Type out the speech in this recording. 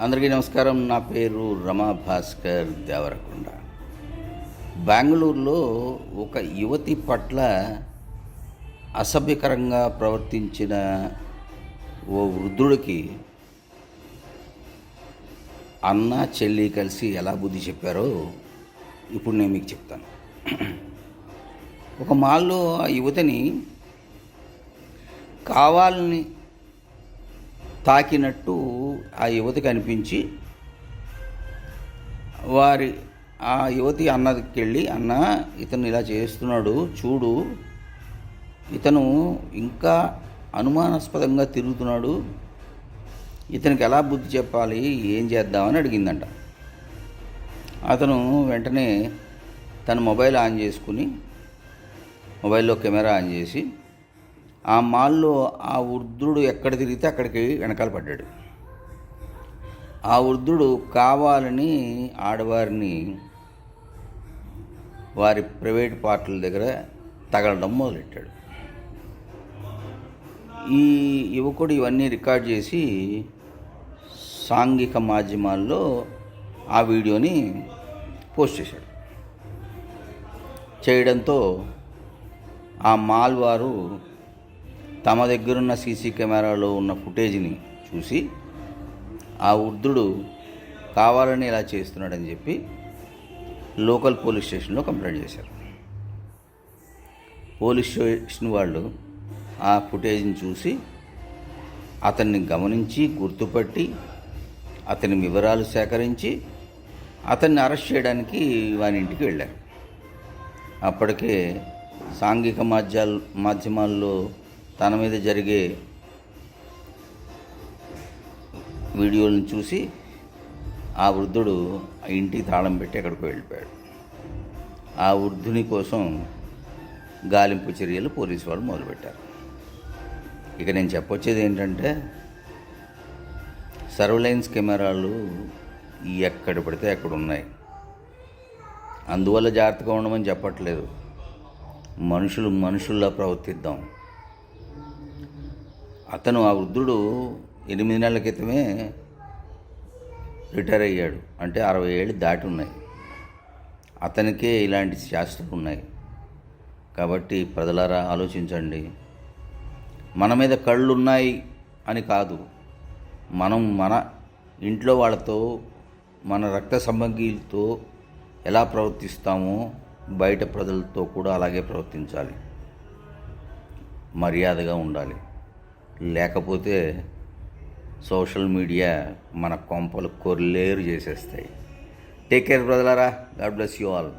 అందరికీ నమస్కారం. నా పేరు రమా భాస్కర్ దేవరకొండ. బెంగళూరులో ఒక యువతి పట్ల అసభ్యకరంగా ప్రవర్తించిన ఓ వృద్ధుడికి అన్న చెల్లి కలిసి ఎలా బుద్ధి చెప్పారో ఇప్పుడు నేను మీకు చెప్తాను. ఒక మాల్లో ఆ యువతిని కావాలని తాకినట్టు ఆ యువతి కనిపించి వారి ఆ యువతి అన్నదికి వెళ్ళి అన్న ఇతను ఇలా చేస్తున్నాడు చూడు ఇతను ఇంకా అనుమానాస్పదంగా తిరుగుతున్నాడు ఇతనికి ఎలా బుద్ధి చెప్పాలి ఏం చేద్దామని అడిగిందంట. అతను వెంటనే తన మొబైల్ ఆన్ చేసుకుని మొబైల్లో కెమెరా ఆన్ చేసి ఆ మాల్లో ఆ వృద్ధుడు ఎక్కడ తిరిగితే అక్కడికి వెనకాల పడ్డాడు. ఆ వృద్ధుడు కావాలని ఆడవారిని వారి ప్రైవేట్ పార్టీల దగ్గర తగలడం మొదలెట్టాడు. ఈ యువకుడు ఇవన్నీ రికార్డ్ చేసి సాంఘిక మాధ్యమాల్లో ఆ వీడియోని పోస్ట్ చేశాడు. చేయడంతో ఆ మాల్ వారు తమ దగ్గరున్న సీసీ కెమెరాలో ఉన్న ఫుటేజ్ని చూసి ఆ వృద్ధుడు కావాలని ఇలా చేస్తున్నాడని చెప్పి లోకల్ పోలీస్ స్టేషన్లో కంప్లైంట్ చేశారు. పోలీస్ స్టేషన్ వాళ్ళు ఆ ఫుటేజ్ని చూసి అతన్ని గమనించి గుర్తుపట్టి అతని వివరాలు సేకరించి అతన్ని అరెస్ట్ చేయడానికి వాని ఇంటికి వెళ్ళారు. అప్పటికే సాంఘిక మాధ్యాల మాధ్యమాల్లో తన మీద జరిగే వీడియోలను చూసి ఆ వృద్ధుడు ఆ ఇంటికి తాళం పెట్టి ఎక్కడికో వెళ్ళిపోయాడు. ఆ వృద్ధుని కోసం గాలింపు చర్యలు పోలీసు వాళ్ళు మొదలుపెట్టారు. ఇక నేను చెప్పొచ్చేది ఏంటంటే సర్వలైన్స్ కెమెరాలు ఎక్కడ పడితే అక్కడ ఉన్నాయి. అందువల్ల జాగ్రత్తగా ఉండమని చెప్పట్లేదు. మనుషులు మనుషుల్లా ప్రవర్తిద్దాం. అతను ఆ వృద్ధుడు ఎనిమిది నెలల క్రితమే రిటైర్ అయ్యాడు. అంటే అరవై ఏళ్ళు దాటి ఉన్నాయి. అతనికే ఇలాంటి శాస్త్రాలు ఉన్నాయి. కాబట్టి ప్రజలారా ఆలోచించండి. మన మీద కళ్ళు ఉన్నాయి అని కాదు. మనం మన ఇంట్లో వాళ్ళతో మన రక్త సంబంధీలతో ఎలా ప్రవర్తిస్తామో బయట ప్రజలతో కూడా అలాగే ప్రవర్తించాలి. మర్యాదగా ఉండాలి. లేకపోతే సోషల్ మీడియా మన కొంపలు కొర్లేరు చేసేస్తాయి. టేక్ కేర్ బ్రదలరా గాడ్ బ్లెస్ యూ ఆల్